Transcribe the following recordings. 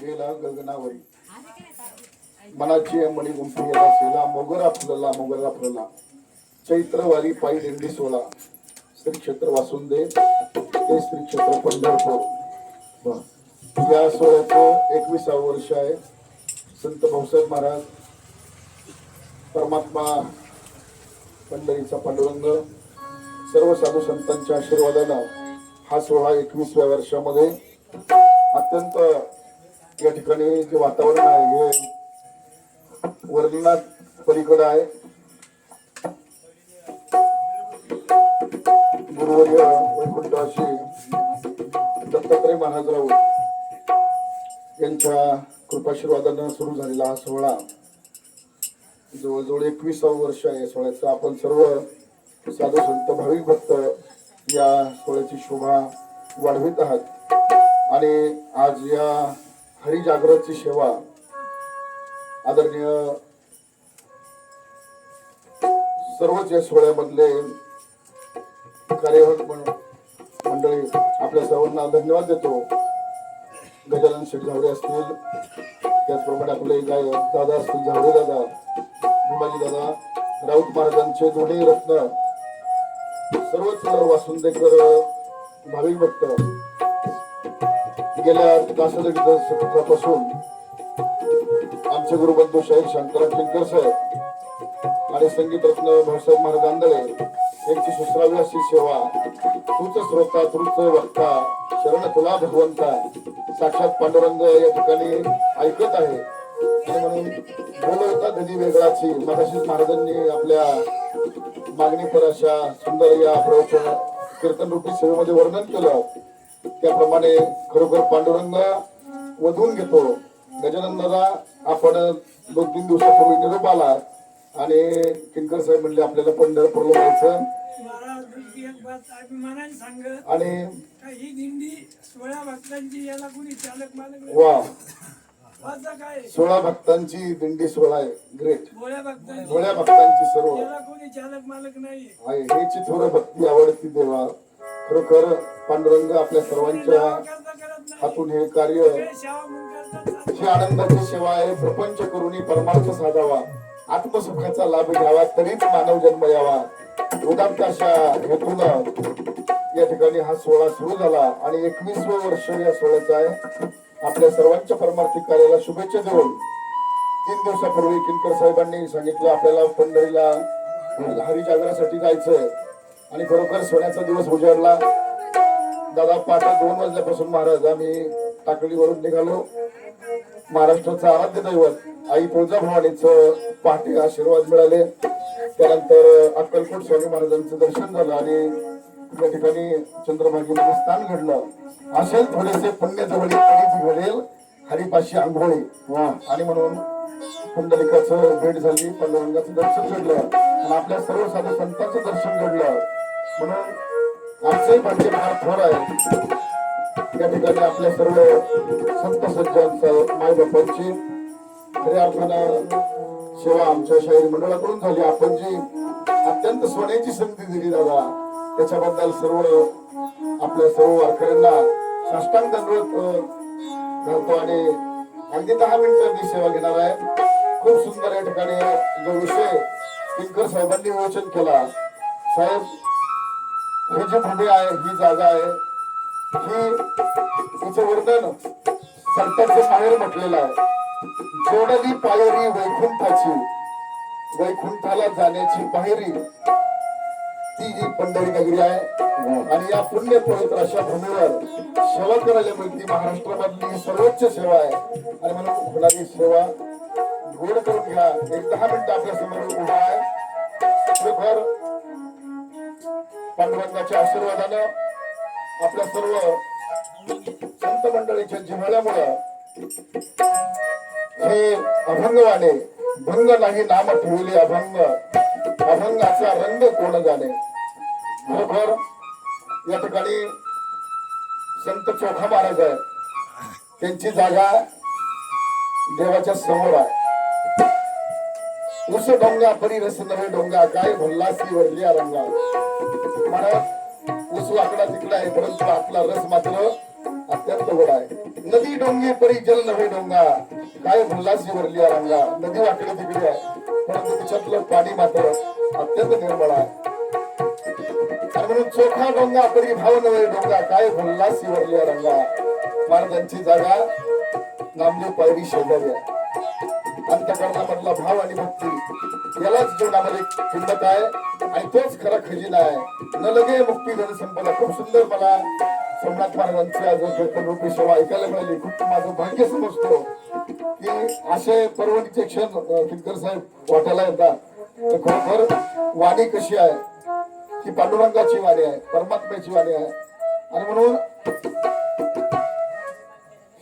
गेला गगनावरी. मनाची मणी गुंफी गेला सेला मोगरा फुलला मोगरा फुलला. चैत्रवारी पायी दिंडी सोला. श्री क्षेत्र वासुंदे ते श्री क्षेत्र पंढरपूर. या सोहळ्याचं एकविसावं वर्ष आहे. संत भाऊसाहेब महाराज परमात्मा पंढरीचा पांडुरंग सर्व साधू संतांच्या आशीर्वादानं हा सोहळा एकवीसव्या वर्षामध्ये अत्यंत या ठिकाणी जे वातावरण आहे हे वर्णनात पलीकडे आहे. गुरुवर्य वैकुंठाशी दत्तात्रय महाराजराव यांच्या कृपाशीर्वादानं सुरू झालेला हा सोहळा जवळजवळ एकविसावं वर्ष आहे सोहळ्याचं. आपण सर्व साधू संत भाविक भक्त या सोहळ्याची शोभा वाढवित आहात. आणि आज या हरिजागराची सेवा आदरणीय सर्वच या सोहळ्यामधले कार्यवाहक मंडळी आपल्या सर्वांना धन्यवाद देतो. गजानन शेठ झावडे असतील त्याचप्रमाणे आपले गायक दादा असतील झावडे दादा भीमाजी दादा राऊत महाराजांचे दोन्ही रत्न सर्वच वासुंदेकर भाविक भक्त गेल्या तासादीड दशकापासून आमचे गुरुबंधू शाहीर शांताराम शंकर साहेब आणि संगीत रत्न भाऊसाहेब महाराज आंधळे यांची सुसरावी अशी सेवा तूच श्रोता तूच वक्ता शरण तुला भगवंता साक्षात पांडुरंग या ठिकाणी ऐकत आहे. आणि म्हणून बोलवता धनी वेगळाची मगाशीच महाराजांनी आपल्या मागणीपर अशा सुंदर या प्रवचन कीर्तन रूपी सेवेमध्ये वर्णन केलं. त्याप्रमाणे खरोखर पांडुरंग वधून घेतो. गजानन दादा आपण दोन तीन दिवसापूर्वी निरोप आला. आणि किनकर साहेब म्हणले आपल्याला पंढरपूरला जायचं. आणि ही दिंडी सोळा भक्तांची याला कोणी चालक मालक वा सोळा भक्तांची दिंडी सोळा आहे. ग्रेट भोळ्या भक्तांची सोळ्या भक्तांची सर्व. कोणी चालक मालक नाही हे थोडं भक्ती आवडती देवा. खरोखर पांडुरंग आपल्या सर्वांच्या हातून हे कार्य हे ही आनंदाची सेवा आहे प्रपंच करून परमार्थ साधावा. आत्मसुखाचा लाभ घ्यावा तरीच मानव जन्म यावा. उदात्त अशा हेतून या ठिकाणी हा सोहळा सुरू झाला आणि एकवीसवं वर्ष या सोहळ्याचं आहे. आपल्या सर्वांच्या परमार्थिक कार्याला शुभेच्छा देऊन तीन दिवसापूर्वी किनकर साहेबांनी सांगितलं आपल्याला पंढरीला हरिजागरासाठी जायचंय. आणि खरोखर सोन्याचा दिवस उजाडला दादा पहाटे दोन वाजल्यापासून महाराज आम्ही टाकळीवरून निघालो. महाराष्ट्राचं आराध्य दैवत आई तुळजाभवानीचं पहाटे आशीर्वाद मिळाले. त्यानंतर अक्कलकोट स्वामी महाराजांचं दर्शन झालं आणि या ठिकाणी चंद्रभागेमध्ये स्थान घडलं. असेल थोडेसे पुण्य जवळी कधीच घडेल. हरिपाशी आंघोळी. आणि म्हणून पुंडलिकाचं भेट झाली पांडुरंगाचं दर्शन घडलं. आणि आपल्या सर्व साधू संतांचं दर्शन घडलं. म्हणून आमचंही म्हणजे फार थोर आहे. त्या ठिकाणी आपल्या सर्व संत सज्जांचं माय बापांची खऱ्या अर्थानं सेवा आमच्या शाहीर मंडळाकडून झाली. आपण जी अत्यंत सोन्याची संधी दिली दादा त्याच्याबद्दल सर्व आपल्या सर्व वारकऱ्यांना साष्टांग दंडवत अं, घालतो आणि अगदी दहा मिनिटं मी सेवा घेणार आहे. खूप सुंदर या ठिकाणी जो विषय किंकर साहेबांनी विमोचन केला. साहेब हे जे भूमी आहे ही जागा आहे ही तिचं वर्णन संतांचं माहेर म्हटलेलं आहे. जोडली पायरी वैकुंठाची वैकुंठाला जाण्याची पायरी ती ही पंढरी नगरी आहे आणि या पुण्य पवित्र अशा भूमीवर सेवा करायला मिळते. महाराष्ट्रामधली ही सर्वोच्च सेवा आहे. आणि म्हणून होणारी सेवा गोड करून घ्या. एक दहा मिनिटं आपल्यासमोर उभा आहे. पांडुरंगाच्या आशीर्वादानं आपल्या सर्व संत मंडळीच्या जिव्हाळ्यामुळं हे अभंगवाणे भंग नाही नाम ठेवले अभंग. अभंगाचा रंग कोण जाणे? खरोखर या ठिकाणी संत चोखा महाराज आहे त्यांची जागा देवाच्या समोर आहे. उस डोंगा परी रस नवे डोंगा काय भल्लासी वरल्या रंगा। म्हणा उस वाकडा तिकडा आहे परंतु आपला रस मात्र अत्यंत गोड आहे. नदी डोंगी परी जल नवे डोंगा काय भुल्लासी वरल्या रंगा। नदी वाकडे तिकडे आहे परंतु तिच्यातलं पाणी मात्र अत्यंत निर्मळ आहे. म्हणून चोखा डोंगा परी भाव नवे डोंगा काय भुल्लासी वरल्या रंगा. महाराजांची जागा नामदेव पायरी शेजारी आहे अंतकरणामधला भाव आणि भक्ती यालाच जीवनामध्ये किंमत आहे आणि तोच खरा खजिना आहे. न लगे मुक्ती धन संपला खूप सुंदर मला सोमनाथ महाराजांची आज रूपी सेवा ऐकायला मिळाली. खूप माझं भाग्य समजतो की असे परवणीचे क्षण किंकर साहेब वाटायला येतात. तर खरोखर वाणी कशी आहे? की पांडुरंगाची वाणी आहे परमात्म्याची वाणी आहे. आणि म्हणून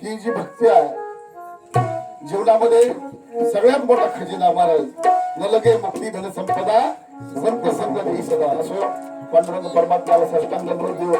ही जी भक्ती आहे जीवनामध्ये सगळ्यात मोठा खजिना महाराज न लगे मुक्ती धन संपदा संत संत सदा असो पांडुरंग परमात्म्याला साष्टांग देऊन